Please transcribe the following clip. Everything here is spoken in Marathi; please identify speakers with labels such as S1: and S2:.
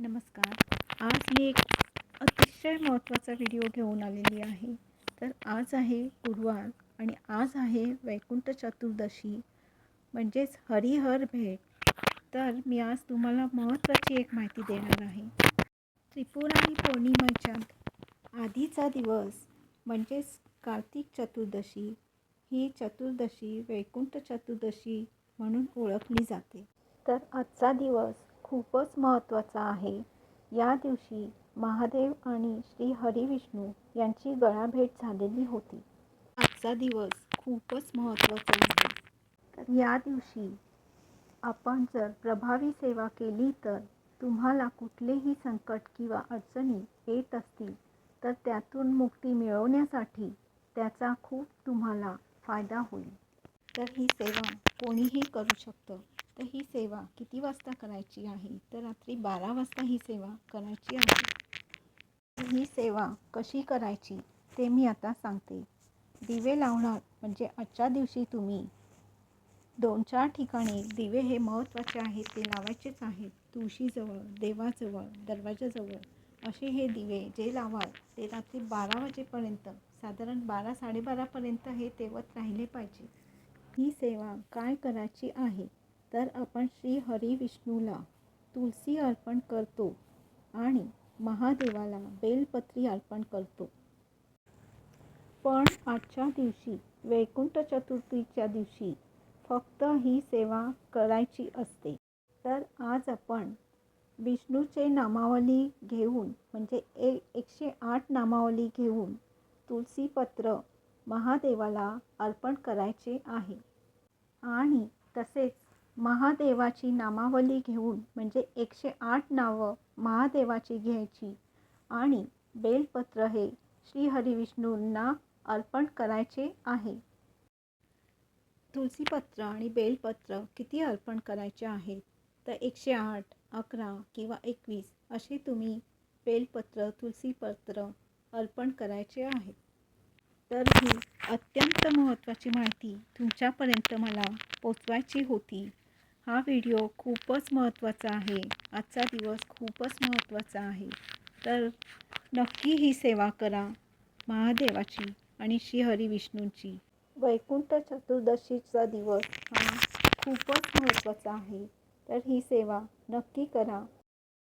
S1: नमस्कार. आज मी एक अतिशय महत्त्वाचा व्हिडिओ घेऊन आलेली आहे. तर आज आहे गुरुवार आणि आज आहे वैकुंठ चतुर्दशी म्हणजेच हरिहर भेट. तर मी आज तुम्हाला महत्त्वाची एक माहिती देणार आहे. त्रिपुरारी पौर्णिमेच्या आधीचा दिवस म्हणजेच कार्तिक चतुर्दशी ही चतुर्दशी वैकुंठ चतुर्दशी म्हणून ओळखली जाते. तर आजचा दिवस खूपच महत्त्वाचा आहे. या दिवशी महादेव आणि श्री हरिविष्णू यांची गळाभेट झालेली होती. आजचा दिवस खूपच महत्त्वाचा आहे. तर या दिवशी आपण जर प्रभावी सेवा केली तर तुम्हाला कुठलेही संकट किंवा अडचणी येत असतील तर त्यातून मुक्ती मिळवण्यासाठी त्याचा खूप तुम्हाला फायदा होईल. तर ही सेवा कोणीही करू शकतं. तर ही सेवा किती वाजता करायची आहे? तर रात्री बारा वाजता ही सेवा करायची आहे. ही सेवा कशी करायची ते मी आता सांगते. दिवे लावणार म्हणजे आजच्या दिवशी तुम्ही दोन चार ठिकाणी दिवे हे महत्त्वाचे आहेत ते लावायचेच आहेत. तुळशीजवळ देवाजवळ दरवाजाजवळ असे हे दिवे जे लावाल ते रात्री बारा वाजेपर्यंत साधारण बारा साडेबारापर्यंत हे तेवत राहिले पाहिजे. ही सेवा काय करायची आहे? तर आपण श्री हरी विष्णूला तुलसी अर्पण करतो आणि महादेवाला बेलपत्री अर्पण करतो. पण आजच्या दिवशी वैकुंठ चतुर्थीच्या दिवशी फक्त ही सेवा करायची असते. तर आज आपण विष्णूचे नामावली घेऊन म्हणजे ए एकशे आठ नामावली घेऊन तुलसीपत्र महादेवाला अर्पण करायचे आहे. आणि तसेच महादेवाची नामावली घेऊन म्हणजे एकशे आठ नावं महादेवाची घ्यायची. आणि बेलपत्र हे श्रीहरिविष्णूंना अर्पण करायचे आहे. तुलसीपत्र आणि बेलपत्र किती अर्पण करायचे आहेत तर एकशे आठ अकरा किंवा एकवीस असे तुम्ही बेलपत्र तुलसीपत्र अर्पण करायचे आहेत तर ही अत्यंत महत्त्वाची माहिती तुमच्यापर्यंत मला पोचवायची होती. हा व्हिडिओ खूपच महत्त्वाचा आहे. आजचा दिवस खूपच महत्त्वाचा आहे. तर नक्की ही सेवा करा. महादेवाची आणि श्रीहरी विष्णूंची. वैकुंठ चतुर्दशीचा दिवस हा खूपच महत्त्वाचा आहे. तर ही सेवा नक्की करा.